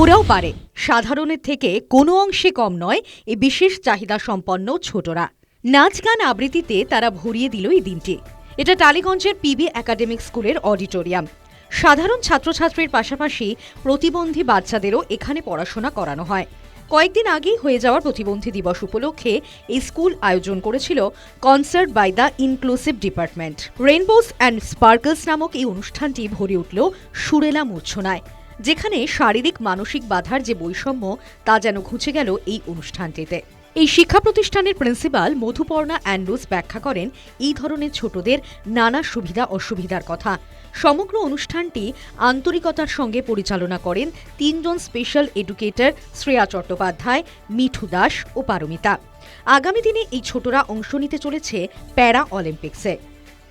ওরাও পারে। সাধারণের থেকে কোনো অংশে কম নয়, এ বিশেষ চাহিদা সম্পন্ন ছোটরা। নাচ গান আবৃত্তিতে তারা ভরিয়ে দিল এই দিনটি। এটা টালিগঞ্জের পিবি একাডেমিক স্কুলের অডিটোরিয়াম। সাধারণ ছাত্রছাত্রীর পাশাপাশি প্রতিবন্ধী বাচ্চাদেরও এখানে পড়াশোনা করানো হয়। কয়েকদিন আগেই হয়ে যাওয়ার প্রতিবন্ধী দিবস উপলক্ষে এই স্কুল আয়োজন করেছিল concert by the inclusive department. Rainbows and sparkles নামক এই অনুষ্ঠানটি ভরে উঠল সুরেলা মূর্ছনায়। যেখানে শারীরিক মানসিক বাধার যে বৈষম্য, তা যেন ঘুচে গেল এই অনুষ্ঠানটিতে। এই শিক্ষা প্রতিষ্ঠানের প্রিন্সিপাল মধুপর্ণা অ্যান্ড্রুস ব্যাখ্যা করেন, এই ধরনের ছোটদের নানা সুবিধা অসুবিধার কথা। সমগ্র অনুষ্ঠানটি আন্তরিকতার সঙ্গে পরিচালনা করেন তিনজন স্পেশাল এডুকেটর শ্রেয়া চট্টোপাধ্যায়, মিঠু দাস ও পারমিতা। আগামী দিনে এই ছোটরা অংশ নিতে চলেছে প্যারা অলিম্পিক্সে।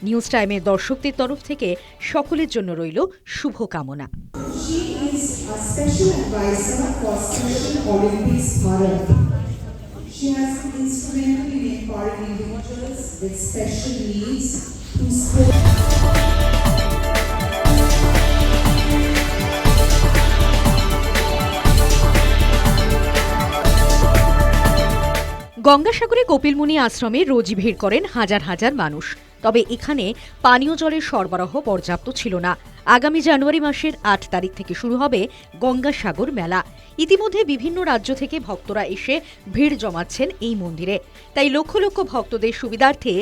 নিউজ টাইমের দর্শকদের তরফ থেকে সকলের জন্য রইল শুভকামনা। A special advisor for Special Olympics Bharat. She has been instrumental in empowering individuals with special needs to sport. গঙ্গাসাগরে Kapilmuni আশ্রমে রোজই ভিড় করেন হাজার হাজার মানুষ। তবে এখানে পানীয় জলের সরবরাহ পর্যাপ্ত ছিল না। আগামী জানুয়ারি মাসের আট তারিখ থেকে শুরু হবে গঙ্গাসাগর মেলা। ইতিমধ্যে বিভিন্ন রাজ্য থেকে ভক্তরা এসে ভিড় জমাচ্ছেন এই মন্দিরে। তাই লক্ষ লক্ষ ভক্তদের সুবিধার্থে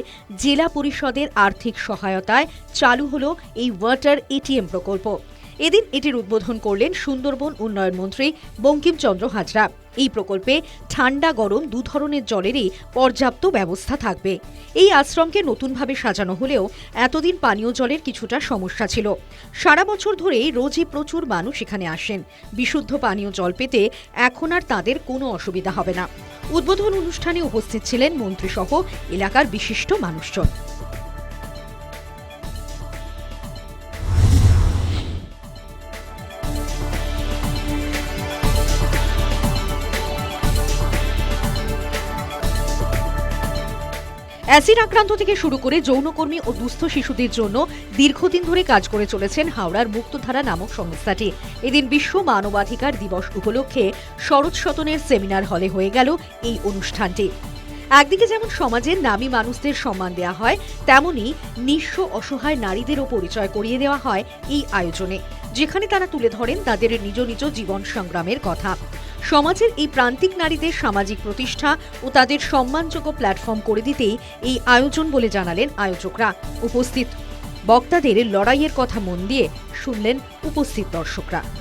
জেলা পরিষদের আর্থিক সহায়তায় চালু হলো এই ওয়াটার এটিএম প্রকল্প। এদিন এটির উদ্বোধন করলেন সুন্দরবন উন্নয়ন মন্ত্রী বঙ্কিমচন্দ্র হাজরা। এই প্রকল্পে ঠান্ডা, গরম দু ধরনের জলেরই পর্যাপ্ত ব্যবস্থা থাকবে। এই আশ্রমকে নতুনভাবে সাজানো হলেও এতদিন পানীয় জলের কিছুটা সমস্যা ছিল। সারা বছর ধরেই রোজই প্রচুর মানুষ এখানে আসেন। বিশুদ্ধ পানীয় জল পেতে এখন আর তাদের কোনো অসুবিধা হবে না। উদ্বোধন অনুষ্ঠানে উপস্থিত ছিলেন মন্ত্রীসহ এলাকার বিশিষ্ট মানুষজন। অ্যাসিড আক্রান্ত থেকে শুরু করে যৌনকর্মী ও দুস্থ শিশুদের জন্য দীর্ঘদিন ধরে কাজ করে চলেছেন হাওড়ার মুক্তধারা নামক সংস্থাটি। এদিন বিশ্ব মানবাধিকার দিবস উপলক্ষে শরৎ শতনের সেমিনার হলে হয়ে গেল এই অনুষ্ঠানটি। একদিকে যেমন সমাজের নামী মানুষদের সম্মান দেওয়া হয়, তেমনি নিঃস্ব অসহায় নারীদেরও পরিচয় করিয়ে দেওয়া হয় এই আয়োজনে, যেখানে তারা তুলে ধরেন তাদের নিজ নিজ জীবন সংগ্রামের কথা। সমাজের এই প্রান্তিক নারীদের সামাজিক প্রতিষ্ঠা ও তাদের সম্মানযোগ্য প্ল্যাটফর্ম করে দিতেই এই আয়োজন বলে জানালেন আয়োজকরা। উপস্থিত। বক্তাদের লড়াইয়ের কথা মন দিয়ে শুনলেন উপস্থিত দর্শকরা।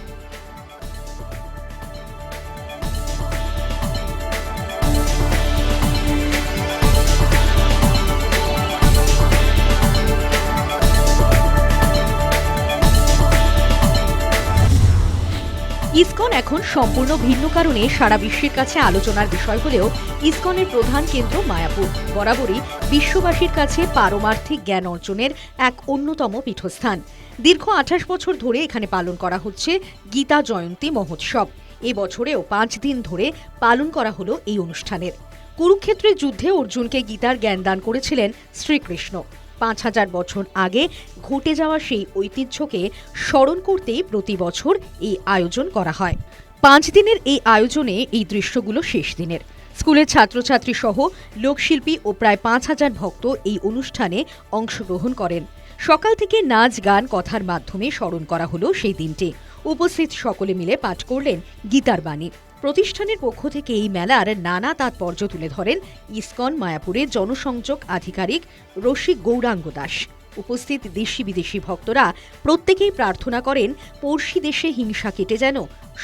ইসকন এখন সম্পূর্ণ ভিন্ন কারণে সারা বিশ্বের কাছে আলোচনার বিষয় হলেও ইসকনের প্রধান কেন্দ্র মায়াপুর। বরাবরই বিশ্ববাসীর কাছে পারমার্থিক জ্ঞান অর্জনের এক অন্যতম পীঠস্থান। দীর্ঘ আঠাশ বছর ধরে এখানে পালন করা হচ্ছে গীতা জয়ন্তী মহোৎসব। এবছরেও পাঁচ দিন ধরে পালন করা হলো এই অনুষ্ঠানের। কুরুক্ষেত্রের যুদ্ধে অর্জুনকে গীতার জ্ঞান দান করেছিলেন শ্রীকৃষ্ণ। পাঁচ হাজার বছর আগে ঘটে যাওয়া সেই ঐতিহ্যকে স্মরণ করতেই প্রতি বছর এই আয়োজন করা হয়। পাঁচ দিনের এই আয়োজনে এই দৃশ্যগুলো শেষ দিনের। স্কুলের ছাত্রছাত্রী সহ লোকশিল্পী ও প্রায় পাঁচ হাজার ভক্ত এই অনুষ্ঠানে অংশগ্রহণ করেন। সকাল থেকে নাচ, গান, কথার মাধ্যমে স্মরণ করা হলো সেই দিনটি। উপস্থিত সকলে মিলে পাঠ করলেন গীতার বাণী। প্রতিষ্ঠানের পক্ষ থেকে এই মেলার নানা তাৎপর্য তুলে ধরেন ইসকন মায়াপুরের জনসংযোগ আধিকারিক রসিক গৌরাঙ্গ দাস। উপস্থিত দেশি বিদেশি ভক্তরা প্রত্যেকেই প্রার্থনা করেন, পড়শি দেশে হিংসা কেটে যেন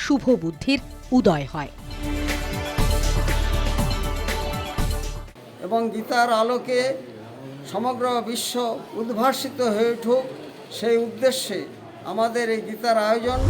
শুভ বুদ্ধির উদয় হয়। এবং গীতার আলোকে সমগ্র বিশ্ব উদ্ভাসিত হয়ে উঠুক, সেই উদ্দেশ্যে আমাদের এই গীতার আয়োজন